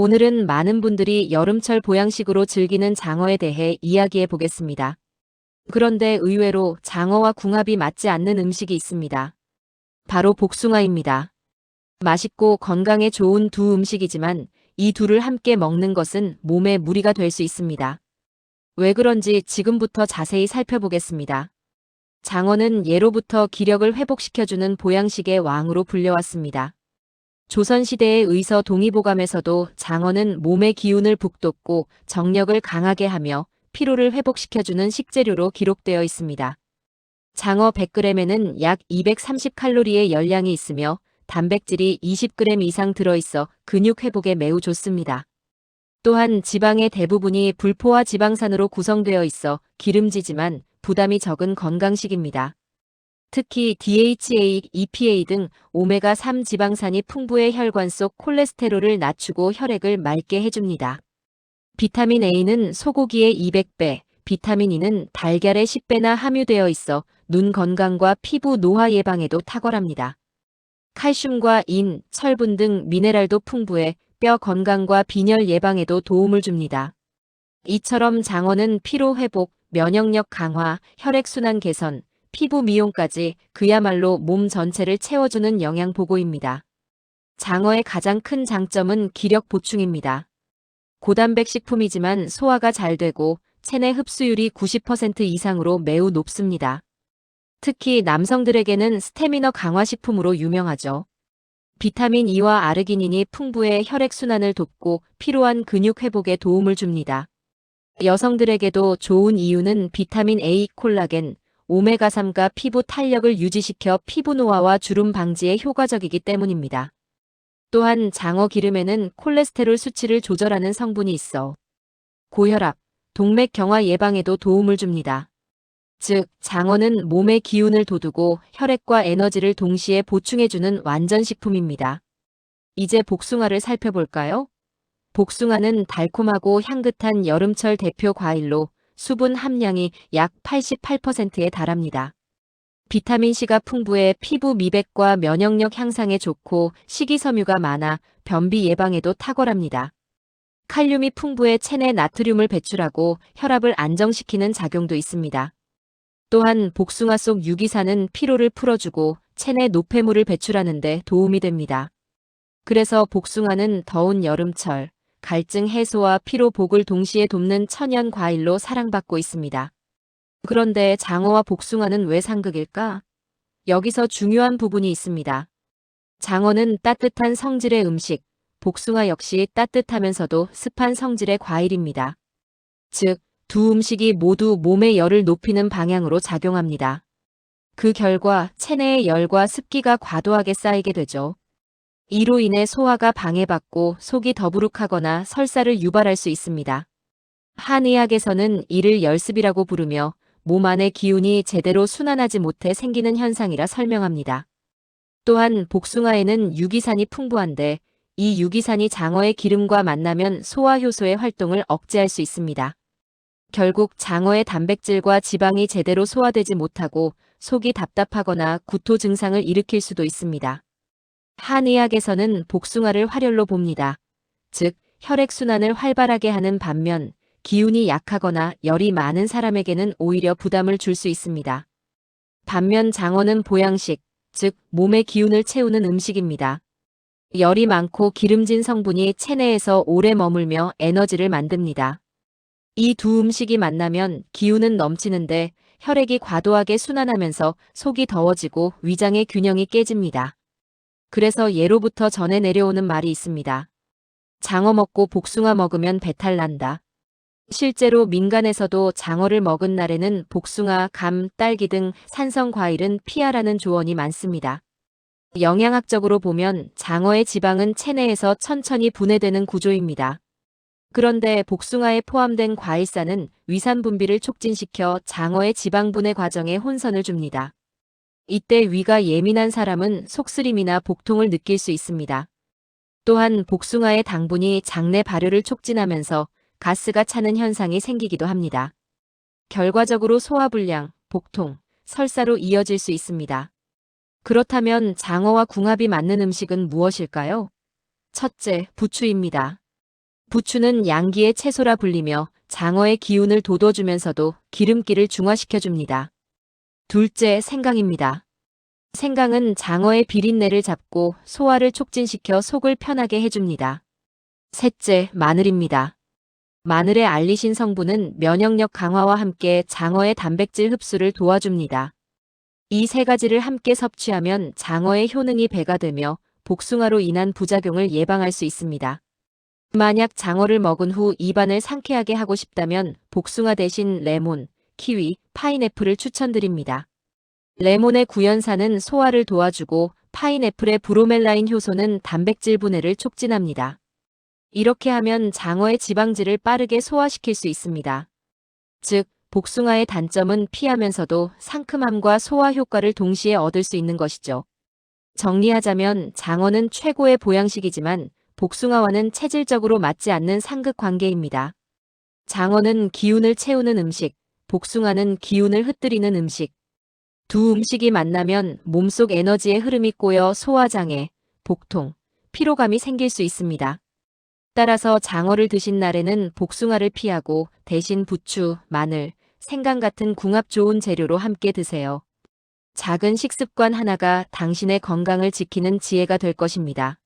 오늘은 많은 분들이 여름철 보양식으로 즐기는 장어에 대해 이야기해 보겠습니다. 그런데 의외로 장어와 궁합이 맞지 않는 음식이 있습니다. 바로 복숭아입니다. 맛있고 건강에 좋은 두 음식이지만 이 둘을 함께 먹는 것은 몸에 무리가 될 수 있습니다. 왜 그런지 지금부터 자세히 살펴보겠습니다. 장어는 예로부터 기력을 회복시켜주는 보양식의 왕으로 불려왔습니다. 조선시대의 의서 동의보감에서도 장어는 몸의 기운을 북돋고 정력을 강하게 하며 피로를 회복시켜주는 식재료로 기록되어 있습니다. 장어 100g에는 약 230칼로리의 열량이 있으며 단백질이 20g 이상 들어있어 근육 회복에 매우 좋습니다. 또한 지방의 대부분이 불포화 지방산으로 구성되어 있어 기름지지만 부담이 적은 건강식입니다. 특히 DHA, EPA 등 오메가3 지방산이 풍부해 혈관 속 콜레스테롤을 낮추고 혈액을 맑게 해줍니다. 비타민 A는 소고기의 200배, 비타민 E는 달걀의 10배나 함유되어 있어 눈 건강과 피부 노화 예방에도 탁월합니다. 칼슘과 인, 철분 등 미네랄도 풍부해 뼈 건강과 빈혈 예방에도 도움을 줍니다. 이처럼 장어는 피로 회복, 면역력 강화, 혈액순환 개선, 피부 미용까지 그야말로 몸 전체를 채워주는 영양보고입니다. 장어의 가장 큰 장점은 기력 보충입니다. 고단백 식품이지만 소화가 잘 되고 체내 흡수율이 90% 이상으로 매우 높습니다. 특히 남성들에게는 스태미너 강화 식품으로 유명하죠. 비타민 E와 아르기닌이 풍부해 혈액순환을 돕고 피로한 근육 회복에 도움을 줍니다. 여성들에게도 좋은 이유는 비타민 A, 콜라겐, 오메가3가 피부 탄력을 유지시켜 피부 노화와 주름 방지에 효과적이기 때문입니다. 또한 장어 기름에는 콜레스테롤 수치를 조절하는 성분이 있어 고혈압, 동맥 경화 예방에도 도움을 줍니다. 즉, 장어는 몸의 기운을 돋우고 혈액과 에너지를 동시에 보충해주는 완전식품입니다. 이제 복숭아를 살펴볼까요? 복숭아는 달콤하고 향긋한 여름철 대표 과일로 수분 함량이 약 88%에 달합니다. 비타민C가 풍부해 피부 미백과 면역력 향상에 좋고 식이섬유가 많아 변비 예방에도 탁월합니다. 칼륨이 풍부해 체내 나트륨을 배출하고 혈압을 안정시키는 작용도 있습니다. 또한 복숭아 속 유기산은 피로를 풀어주고 체내 노폐물을 배출하는 데 도움이 됩니다. 그래서 복숭아는 더운 여름철, 갈증 해소와 피로 복을 동시에 돕는 천연 과일로 사랑받고 있습니다. 그런데 장어와 복숭아는 왜 상극일까? 여기서 중요한 부분이 있습니다. 장어는 따뜻한 성질의 음식, 복숭아 역시 따뜻하면서도 습한 성질의 과일입니다. 즉, 두 음식이 모두 몸의 열을 높이는 방향으로 작용합니다. 그 결과 체내의 열과 습기가 과도하게 쌓이게 되죠. 이로 인해 소화가 방해받고 속이 더부룩하거나 설사를 유발할 수 있습니다. 한의학에서는 이를 열습이라고 부르며 몸 안의 기운이 제대로 순환하지 못해 생기는 현상이라 설명합니다. 또한 복숭아에는 유기산이 풍부한데 이 유기산이 장어의 기름과 만나면 소화 효소의 활동을 억제할 수 있습니다. 결국 장어의 단백질과 지방이 제대로 소화되지 못하고 속이 답답하거나 구토 증상을 일으킬 수도 있습니다. 한의학에서는 복숭아를 활혈로 봅니다. 즉, 혈액순환을 활발하게 하는 반면 기운이 약하거나 열이 많은 사람에게는 오히려 부담을 줄 수 있습니다. 반면 장어는 보양식, 즉 몸의 기운을 채우는 음식입니다. 열이 많고 기름진 성분이 체내에서 오래 머물며 에너지를 만듭니다. 이 두 음식이 만나면 기운은 넘치는데 혈액이 과도하게 순환하면서 속이 더워지고 위장의 균형이 깨집니다. 그래서 예로부터 전해 내려오는 말이 있습니다. 장어 먹고 복숭아 먹으면 배탈 난다. 실제로 민간에서도 장어를 먹은 날에는 복숭아, 감, 딸기 등 산성 과일은 피하라는 조언이 많습니다. 영양학적으로 보면 장어의 지방은 체내에서 천천히 분해되는 구조입니다. 그런데 복숭아에 포함된 과일산은 위산 분비를 촉진시켜 장어의 지방 분해 과정에 혼선을 줍니다. 이때 위가 예민한 사람은 속쓰림이나 복통을 느낄 수 있습니다. 또한 복숭아의 당분이 장내 발효를 촉진하면서 가스가 차는 현상이 생기기도 합니다. 결과적으로 소화불량, 복통, 설사로 이어질 수 있습니다. 그렇다면 장어와 궁합이 맞는 음식은 무엇일까요? 첫째, 부추입니다. 부추는 양기의 채소라 불리며 장어의 기운을 돋워주면서도 기름기를 중화시켜줍니다. 둘째, 생강입니다. 생강은 장어의 비린내를 잡고 소화를 촉진시켜 속을 편하게 해줍니다. 셋째, 마늘입니다. 마늘의 알리신 성분은 면역력 강화와 함께 장어의 단백질 흡수를 도와줍니다. 이 세 가지를 함께 섭취하면 장어의 효능이 배가 되며 복숭아로 인한 부작용을 예방할 수 있습니다. 만약 장어를 먹은 후 입안을 상쾌하게 하고 싶다면 복숭아 대신 레몬, 키위, 파인애플을 추천드립니다. 레몬의 구연산은 소화를 도와주고 파인애플의 브로멜라인 효소는 단백질 분해를 촉진합니다. 이렇게 하면 장어의 지방질을 빠르게 소화시킬 수 있습니다. 즉, 복숭아의 단점은 피하면서도 상큼함과 소화 효과를 동시에 얻을 수 있는 것이죠. 정리하자면 장어는 최고의 보양식이지만 복숭아와는 체질적으로 맞지 않는 상극 관계입니다. 장어는 기운을 채우는 음식, 복숭아는 기운을 흩뜨리는 음식. 두 음식이 만나면 몸속 에너지의 흐름이 꼬여 소화장애, 복통, 피로감이 생길 수 있습니다. 따라서 장어를 드신 날에는 복숭아를 피하고 대신 부추, 마늘, 생강 같은 궁합 좋은 재료로 함께 드세요. 작은 식습관 하나가 당신의 건강을 지키는 지혜가 될 것입니다.